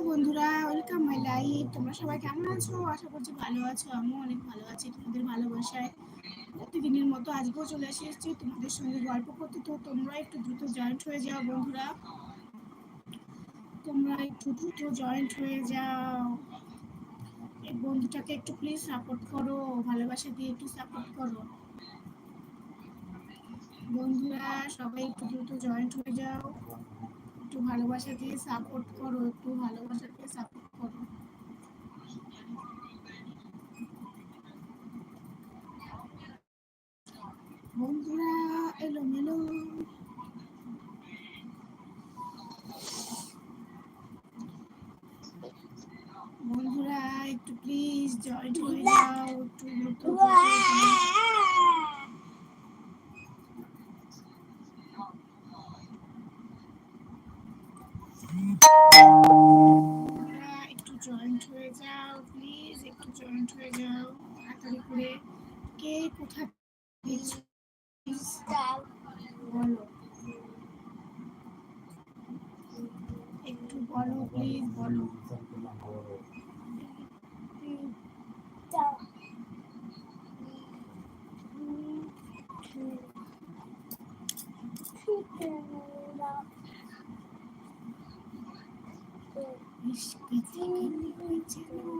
Hello বন্ধুরা welcome my live তোমরা সবাই কেমন আছো? আশা করছি ভালো আছো, আমিও অনেক ভালো আছি তোমাদের ভালোবাসায়। প্রতিদিনের মতো আজকেও চলে এসেছি তোমাদের সঙ্গে গল্প করতে। তো তোমরা একটু দ্রুত জয়েন্ট হয়ে যাও বন্ধুরা। তোমরা একটু দ্রুত জয়েন্ট হয়ে যাও। এই বন্ধুটাকে একটু প্লিজ সাপোর্ট করো, ভালোবাসা দিয়ে একটু সাপোর্ট করো। বন্ধুরা, সবাই একটু দ্রুত জয়েন্ট হয়ে যাও। একটু ভালোবাসা দিয়ে সাপোর্ট করো, একটু ভালোবাসা দিয়ে সাপোর্ট করো। বন্ধুরা এলো মেলো বন্ধুরা, একটু প্লিজ জয়েন্ট হয়ে যাও, একটু একটু জয়েন্ট হয়ে যাও তাড়াতাড়ি করে কে কোথা বলো একটু বলো। প্লিজ বলো ইশকে থেকে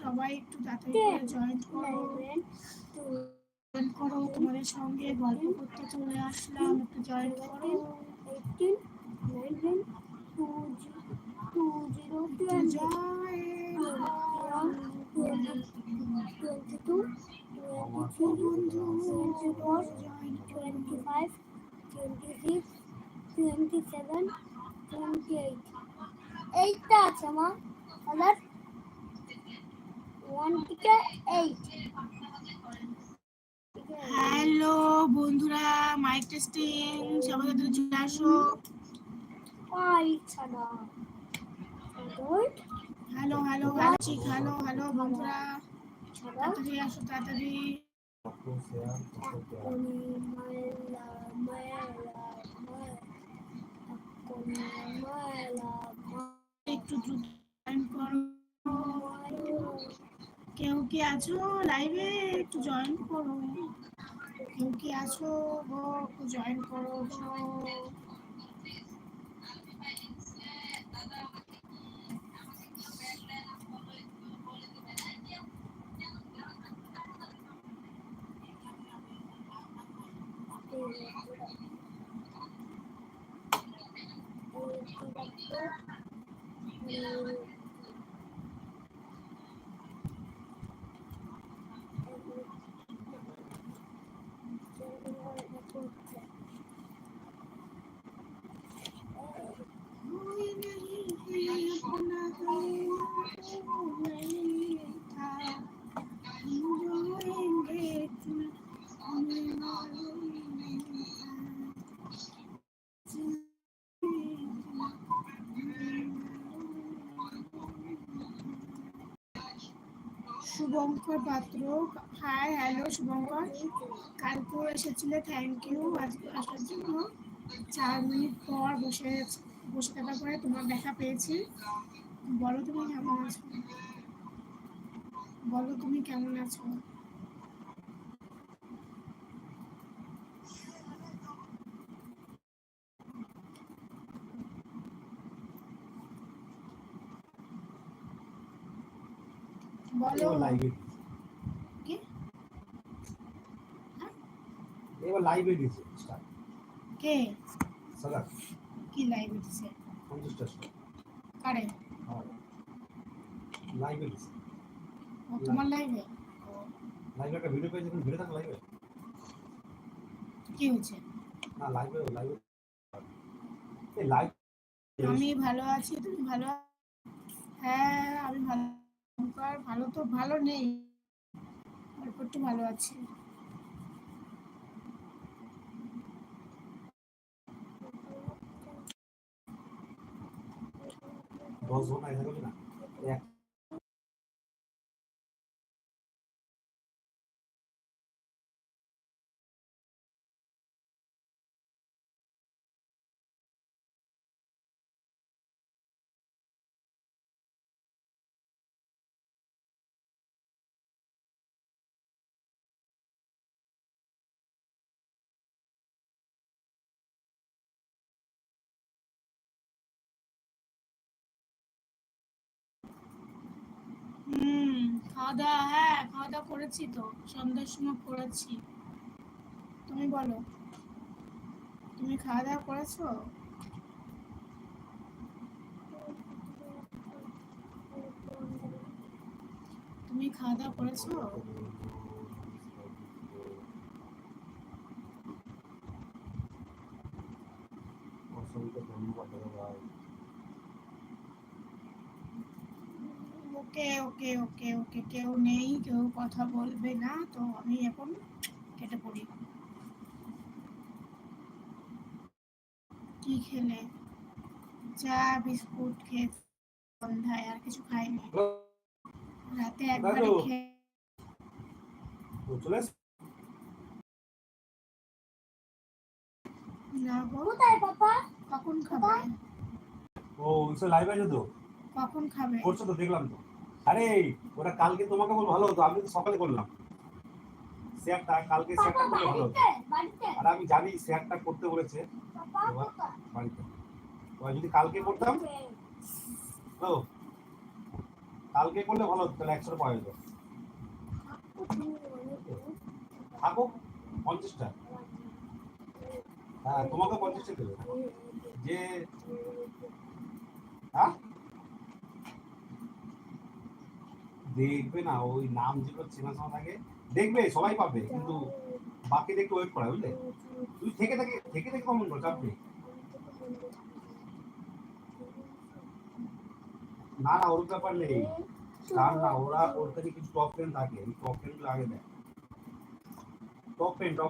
সবাই একটু তাড়াতাড়ি করে জয়েন্ট করো জয়েন করো তোমাদের সঙ্গে গল্প করতে চলে আসলাম একটু জয়েন করো এইটা আছে মা কালার ওয়ান থেকে এইট হ্যালো বন্ধুরা মাইক টেস্টিং সবাই চলে আসো। হ্যালো হ্যালো আছি। হ্যালো হ্যালো বন্ধুরা। তাড়াতাড়ি আসো তাড়াতাড়ি। একটু দ্রুত কি আছো? লাইভে একটু জয়েন করো। কেউ কি আছো? গো একটু জয়েন করো গো। कोई শুভঙ্কর পাত্র। Hi hello Shubhankar. কালকেও এসেছিলে থ্যাংক ইউ আজকে আসার জন্য চার মিনিট পর বসে বসে থাকার পরে তোমার দেখা পেয়েছি। বলো তুমি কেমন আছো? বলো তুমি কেমন আছো? বলো। এবার লাইভে কি? এবার লাইভে দিয়েছে স্টার্ট কে? সালাদ কি লাইভ দিছে? পঞ্চাশটা স্টার্ট কারে? লাইভে দিয়েছে ও তোমার লাইভে লাইভে একটা ভিডিও পেয়েছে ভিডিও থাকে লাইভে কি না লাইভে লাইভে এই লাইভ আমি ভালো আছি তুমি ভালো আছো? হ্যাঁ আমি ভালো আর ভালো তো ভালো নেই অল্প একটু ভালো আছি। দশ গেলি না? হুম খাওয়া দাওয়া হ্যাঁ খাওয়া দাওয়া করেছি তো, সন্ধ্যার সময় করেছি। তুমি বলো, তুমি খাওয়া দাওয়া করেছ? তুমি খাওয়া দাওয়া করেছ? অসংখ্য ধন্যবাদ ওকে ওকে ওকে ওকে কেউ নেই কেউ কথা বলবে না তো আমি এখন কেটে পড়ি। কি খেলে? চা বিস্কুট খেয়ে সন্ধ্যায় আর কিছু খাইনি। রাতে একবারে খেয়ে না গো। কোথায় পাপা? কখন খাবে? ও সে লাইভ আছে তো? কখন খাবে? করছ তো দেখলাম তো। আরে ওটা কালকে তোমাকে বল ভালো হতো। আমি তো সকালে করলাম। শেয়ারটা কালকে শেয়ারটা করলে ভালো হতো। আর আমি জানি শেয়ারটা করতে বলেছে। বাড়িতে। যদি কালকে করতাম তো কালকে করলে ভালো হতো তাহলে একশো পাওয়া যেত। থাকো পঞ্চাশটা। হ্যাঁ তোমাকে পঞ্চাশটা দেবে। যে হ্যাঁ? দেখবে না, ওই নাম যেগুলো চেনা শোনা থাকে, দেখবে, সবাই পাবে, কিন্তু বাকি দেখে ওয়েট করা, বুঝলে? তুই থেকে থেকে থেকে থেকে কমন কর চাপ নেই না না ওর ব্যাপার নেই। না, ওরা ওর থেকে কিছু টপ টেন থাকে টপ টেন আগে দেয় টপ টেন টপ